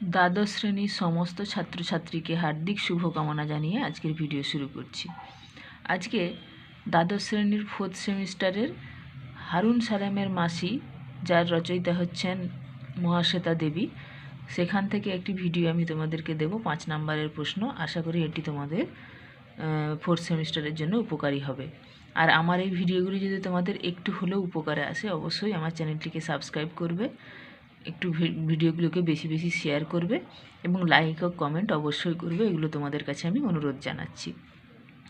দ্বাদশ শ্রেণির সমস্ত ছাত্রছাত্রীকে হার্দিক শুভকামনা জানিয়ে আজকের ভিডিও শুরু করছি। আজকে দ্বাদশ শ্রেণির ফোর্থ সেমিস্টারের হারুন সালামের মাসি, যার রচয়িতা হচ্ছেন মহাশ্বেতা দেবী, সেখান থেকে একটি ভিডিও আমি তোমাদেরকে দেব। পাঁচ নাম্বারের প্রশ্ন, আশা করি এটি তোমাদের ফোর্থ সেমিস্টারের জন্য উপকারী হবে। আর আমার এই ভিডিওগুলি যদি তোমাদের একটু হলেও উপকারে আসে, অবশ্যই আমার চ্যানেলটিকে সাবস্ক্রাইব করবে। একটু ভিডিওগুলোকে বেশি বেশি শেয়ার করবে এবং লাইক ও কমেন্ট অবশ্যই করবে, এগুলো তোমাদের কাছে আমি অনুরোধ জানাচ্ছি।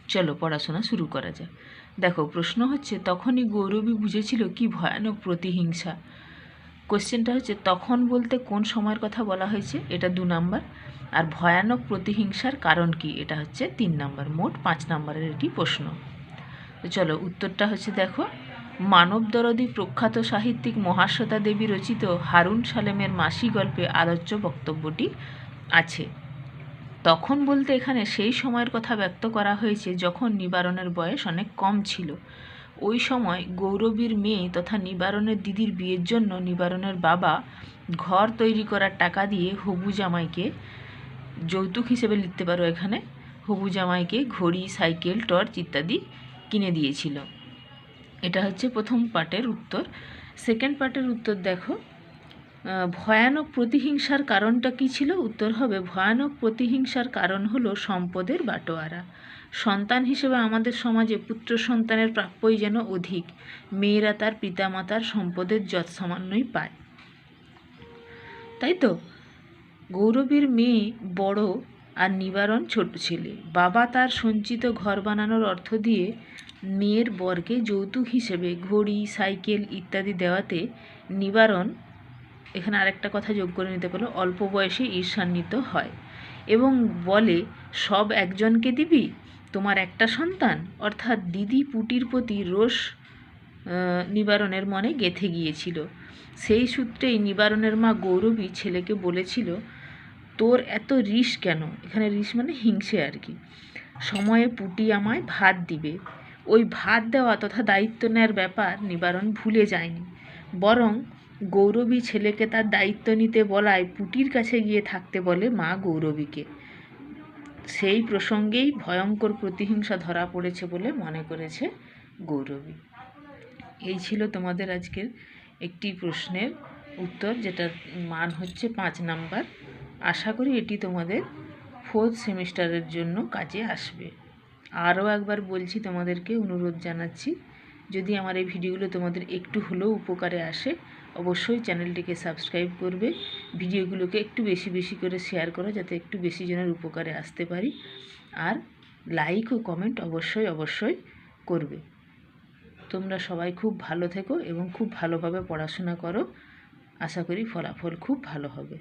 চলো পড়াশোনা শুরু করা যাক। দেখো, প্রশ্ন হচ্ছে, তখনই গৌরবী বুঝেছিল কি ভয়ানক প্রতিহিংসা। কোশ্চেনটা হচ্ছে, তখন বলতে কোন সময়ের কথা বলা হয়েছে? এটা দু নাম্বার। আর ভয়ানক প্রতিহিংসার কারণ কি? এটা হচ্ছে তিন নাম্বার, মোট পাঁচ নাম্বারের এটি প্রশ্ন। তো চলো, উত্তরটা হচ্ছে দেখো মানবদরদী প্রখ্যাত সাহিত্যিক মহাশ্বেতা দেবী রচিত হারুন সালেমের মাসি গল্পে আলোচ্য বক্তব্যটি আছে। তখন বলতে এখানে সেই সময়ের কথা ব্যক্ত করা হয়েছে যখন নিবারণের বয়স অনেক কম ছিল। ওই সময় গৌরবীর মেয়ে তথা নিবারণের দিদির বিয়ের জন্য নিবারণের বাবা ঘর তৈরি করার টাকা দিয়ে হবু জামাইকে যৌতুক হিসেবে লিখতে পারো এখানে। হবু জামাইকে ঘড়ি, সাইকেল, টর্চ ইত্যাদি কিনে দিয়েছিল। এটা হচ্ছে প্রথম পার্টের উত্তর। সেকেন্ড পার্টের উত্তর দেখো। ভয়ানক প্রতিহিংসার কারণটা কি ছিল? উত্তর হবে, ভয়ানক প্রতিহিংসার কারণ হলো সম্পদের বাটোয়ারা। সন্তান হিসেবে আমাদের সমাজে পুত্র সন্তানের প্রাপ্যই যেন অধিক। মেয়েরা তার পিতামাতার সম্পদের যৎ সামান্যই পায়। তাই তো? গৌরবীর মেয়ে বড় আর নিবারণ ছোট ছেলে। বাবা তার সঞ্চিত ঘর বানানোর অর্থ দিয়ে মেয়ের বরকে যৌতুক হিসেবে ঘড়ি, সাইকেল ইত্যাদি দেওয়াতে নিবারণ, এখানে আরেকটা কথা যোগ করে নিতে পারো, অল্প বয়সে ঈর্ষান্বিত হয় এবং বলে, সব একজনকে দিবি? তোমার একটা সন্তান? অর্থাৎ দিদি পুটির প্রতি রোষ নিবারণের মনে গেঁথে গিয়েছিল। সেই সূত্রেই নিবারণের মা গৌরবী ছেলেকে বলেছিল তোর এত রিস কেন? এখানে রিস মানে হিংসে আর কি। সময়ে পুটি আমায় ভাত দিবে। ওই ভাত দেওয়া তথা দায়িত্ব নেওয়ার ব্যাপার নিবারণ ভুলে যায়নি। বরং গৌরবী ছেলেকে তার দায়িত্ব নিতে বলায় পুটির কাছে গিয়ে থাকতে বলে মা গৌরবীকে। সেই প্রসঙ্গেই ভয়ঙ্কর প্রতিহিংসা ধরা পড়েছে বলে মনে করেছে গৌরবী। এই ছিল তোমাদের আজকের একটি প্রশ্নের উত্তর, যেটার মান হচ্ছে পাঁচ নাম্বার। আশা করি এটি তোমাদের ফোর্থ সেমিস্টারের জন্য কাজে আসবে। আরও একবার বলছি তোমাদেরকে অনুরোধ জানাচ্ছি, যদি আমার এই ভিডিওগুলো তোমাদের একটু হলেও উপকারে আসে, অবশ্যই চ্যানেলটিকে সাবস্ক্রাইব করবে, ভিডিওগুলোকে একটু বেশি বেশি করে শেয়ার করো, যাতে একটু বেশি জনের উপকারে আসতে পারি, আর লাইক ও কমেন্ট অবশ্যই অবশ্যই করবে। তোমরা সবাই খুব ভালো থেকো এবং খুব ভালোভাবে পড়াশোনা করো। আশা করি ফলাফল খুব ভালো হবে।